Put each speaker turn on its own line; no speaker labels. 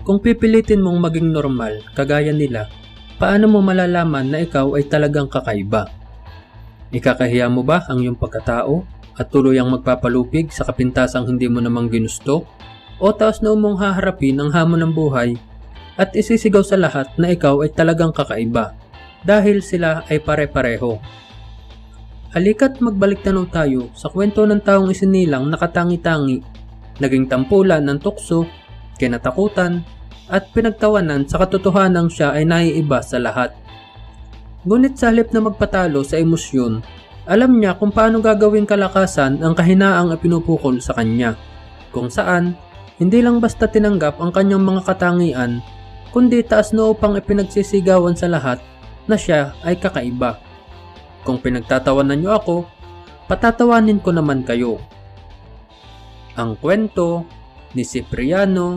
Kung pipilitin mong maging normal, kagaya nila, paano mo malalaman na ikaw ay talagang kakaiba? Ikakahiya mo ba ang iyong pagkatao at tuluyang magpapalupig sa kapintasang hindi mo namang ginusto? O taos na umong haharapin ang hamon ng buhay at isisigaw sa lahat na ikaw ay talagang kakaiba dahil sila ay pare-pareho. Halika't magbalik tanaw tayo sa kwento ng taong isinilang nakatangi-tangi, naging tampulan ng tukso, kinatakutan, at pinagtawanan sa katotohanang siya ay naiiba sa lahat. Ngunit sa halip na magpatalo sa emosyon, alam niya kung paano gagawin kalakasan ang kahinaang ipinupukol sa kanya, kung saan hindi lang basta tinanggap ang kanyang mga katangian, kundi taas noo pang ipinagsisigawan sa lahat na siya ay kakaiba. Kung pinagtatawanan niyo ako, patatawanin ko naman kayo. Ang kwento ni Cipriano